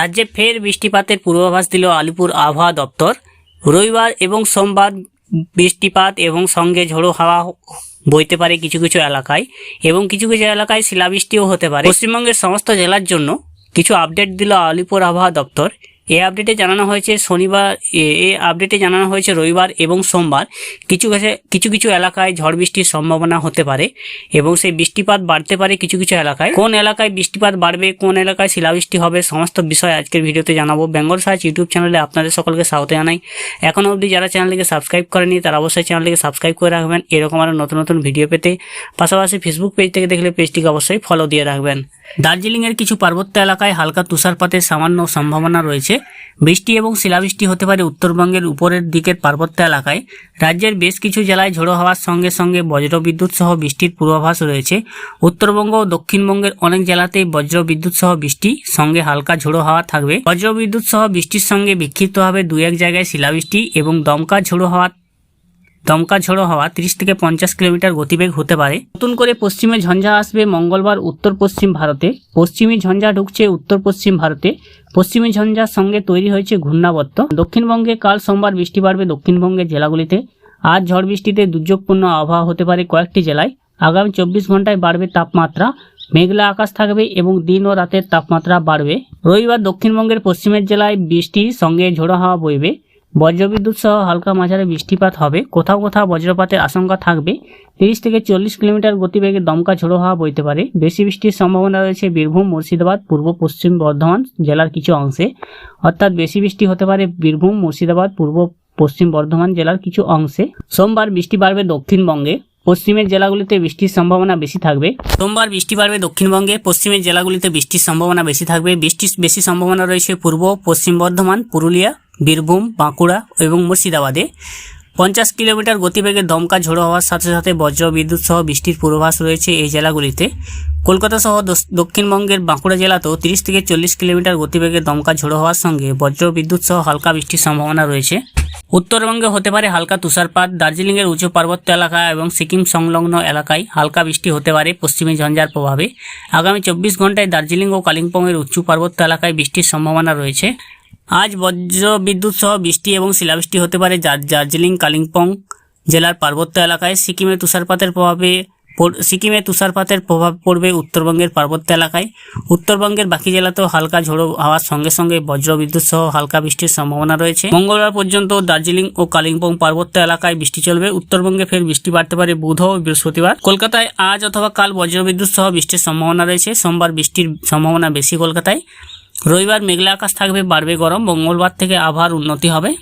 রাজ্যে ফের বৃষ্টিপাতের পূর্বাভাস দিল আলিপুর আবহাওয়া দপ্তর। রবিবার এবং সোমবার বৃষ্টিপাত এবং সঙ্গে ঝোড়ো হাওয়া বইতে পারে কিছু কিছু এলাকায় এবং কিছু কিছু এলাকায় শিলাবৃষ্টিও হতে পারে। পশ্চিমবঙ্গের সমস্ত জেলার জন্য কিছু আপডেট দিল আলিপুর আবহাওয়া দপ্তর। এই আপডেটে জানানো হয়েছে শনিবার, এ- আপডেটে জানানো হয়েছে রবিবার এবং সোমবার। কিছু কিছু কিছু এলাকায় ঝড় বৃষ্টির সম্ভাবনা হতে পারে এবং সেই বৃষ্টিপাত বাড়তে পারে কিছু কিছু এলাকায়। কোন এলাকায় বৃষ্টিপাত বাড়বে, কোন এলাকায় শিলাবৃষ্টি হবে, সমস্ত বিষয় আজকের ভিডিওতে জানাব। বেঙ্গল সার্চ ইউটিউব চ্যানেলে আপনাদের সকলকে স্বাগত জানাই। এখনও অবধি যারা চ্যানেলটিকে সাবস্ক্রাইব করেনি, তারা অবশ্যই চ্যানেলটিকে সাবস্ক্রাইব করে রাখবেন। এরকম আরও নতুন নতুন ভিডিও পেতে পাশাপাশি ফেসবুক পেজ থেকে দেখলে পেজটিকে অবশ্যই ফলো দিয়ে রাখবেন। দার্জিলিংয়ের কিছু পার্বত্য এলাকায় হালকা তুষারপাতের সামান্য সম্ভাবনা রয়েছে। বৃষ্টি এবং শিলাবৃষ্টি হতে পারে উত্তরবঙ্গের উপরের দিকের পার্বত্য এলাকায়। রাজ্যের বেশ কিছু জেলায় ঝোড়ো হাওয়ার সঙ্গে সঙ্গে বজ্রবিদ্যুৎ সহ বৃষ্টির পূর্বাভাস রয়েছে। উত্তরবঙ্গ ও দক্ষিণবঙ্গের অনেক জেলাতেই বজ্রবিদ্যুৎ সহ বৃষ্টি, সঙ্গে হালকা ঝোড়ো হাওয়া থাকবে। বজ্রবিদ্যুৎ সহ বৃষ্টির সঙ্গে বিক্ষিপ্তভাবে দু এক জায়গায় শিলাবৃষ্টি এবং দমকা ঝোড়ো হাওয়া দমকা ঝোড়ো হাওয়া তিরিশ থেকে পঞ্চাশ কিলোমিটার গতিবেগ হতে পারে। নতুন করে পশ্চিমে ঝঞ্ঝা আসবে মঙ্গলবার উত্তর পশ্চিম ভারতে। পশ্চিমী ঝঞ্ঝা ঢুকছে উত্তর পশ্চিম ভারতে। পশ্চিমী ঝঞ্ঝার সঙ্গে তৈরি হয়েছে ঘূর্ণাবর্ত। দক্ষিণবঙ্গে কাল সোমবার বৃষ্টি বাড়বে দক্ষিণবঙ্গের জেলাগুলিতে। আজ ঝড় বৃষ্টিতে দুর্যোগপূর্ণ আবহাওয়া হতে পারে কয়েকটি জেলায়। আগামী চব্বিশ ঘন্টায় বাড়বে তাপমাত্রা। মেঘলা আকাশ থাকবে এবং দিন ও রাতের তাপমাত্রা বাড়বে। রবিবার দক্ষিণবঙ্গের পশ্চিমের জেলায় বৃষ্টি সঙ্গে ঝোড়ো হাওয়া বইবে। বজ্রবিদ্যুৎ সহ হালকা মাঝারি বৃষ্টিপাত হবে। কোথাও কোথাও বজ্রপাতের আশঙ্কা থাকবে। তিরিশ থেকে চল্লিশ কিলোমিটার গতিবেগে দমকা ঝোড়ো হাওয়া বইতে পারে। বেশি বৃষ্টির সম্ভাবনা রয়েছে বীরভূম, মুর্শিদাবাদ, পূর্ব পশ্চিম বর্ধমান জেলার কিছু অংশে। অর্থাৎ বেশি বৃষ্টি হতে পারে বীরভূম, মুর্শিদাবাদ, পূর্ব পশ্চিম বর্ধমান জেলার কিছু অংশে। সোমবার বৃষ্টি বাড়বে দক্ষিণবঙ্গে। পশ্চিমের জেলাগুলিতে বৃষ্টির সম্ভাবনা বেশি থাকবে। সোমবার বৃষ্টি বাড়বে দক্ষিণবঙ্গে। পশ্চিমের জেলাগুলিতে বৃষ্টির সম্ভাবনা বেশি থাকবে। বৃষ্টির বেশি সম্ভাবনা রয়েছে পূর্ব, পশ্চিম বর্ধমান, পুরুলিয়া বীরভূম, বাঁকুড়া এবং মুর্শিদাবাদে। পঞ্চাশ কিলোমিটার গতিবেগে দমকা ঝোড়ো হওয়ার সাথে সাথে বজ্র, বিদ্যুৎ সহ বৃষ্টির পূর্বাভাস রয়েছে এই জেলাগুলিতে। কলকাতা সহ দক্ষিণবঙ্গের বাঁকুড়া জেলাতেও তিরিশ থেকে চল্লিশ কিলোমিটার গতিবেগে দমকা ঝোড়ো হওয়ার সঙ্গে বজ্র, বিদ্যুৎ সহ হালকা বৃষ্টির সম্ভাবনা রয়েছে। উত্তরবঙ্গে হতে পারে হালকা তুষারপাত। দার্জিলিংয়ের উঁচু পার্বত্য এলাকা এবং সিকিম সংলগ্ন এলাকায় হালকা বৃষ্টি হতে পারে পশ্চিমী ঝঞ্ঝার প্রভাবে। আগামী চব্বিশ ঘন্টায় দার্জিলিং ও কালিম্পংয়ের উঁচু পার্বত্য এলাকায় বৃষ্টির সম্ভাবনা রয়েছে। আজ বজ্র বিদ্যুৎ সহ বৃষ্টি এবং শিলাবৃষ্টি হতে পারে দার- দার্জিলিং, কালিম্পং জেলার পার্বত্য এলাকায়। সিকিমে তুষারপাতের প্রভাবে সিকিমে তুষারপাতের প্রভাব পড়বে উত্তরবঙ্গের পার্বত্য এলাকায়। উত্তরবঙ্গের বাকি জেলাতেও হালকা ঝোড়ো হওয়ার সঙ্গে সঙ্গে বজ্র বিদ্যুৎ সহ হালকা বৃষ্টির সম্ভাবনা রয়েছে। মঙ্গলবার পর্যন্ত দার্জিলিং ও কালিম্পং পার্বত্য এলাকায় বৃষ্টি চলবে। উত্তরবঙ্গে ফের বৃষ্টি বাড়তে পারে বুধ ও বৃহস্পতিবার। কলকাতায় আজ অথবা কাল বজ্রবিদ্যুৎ সহ বৃষ্টির সম্ভাবনা রয়েছে। সোমবার বৃষ্টির সম্ভাবনা বেশি কলকাতায়। রবিবার মেঘলা আকাশ থাকবে বাড়বে গরম মঙ্গলবার থেকে আবহাওয়ার উন্নতি হবে।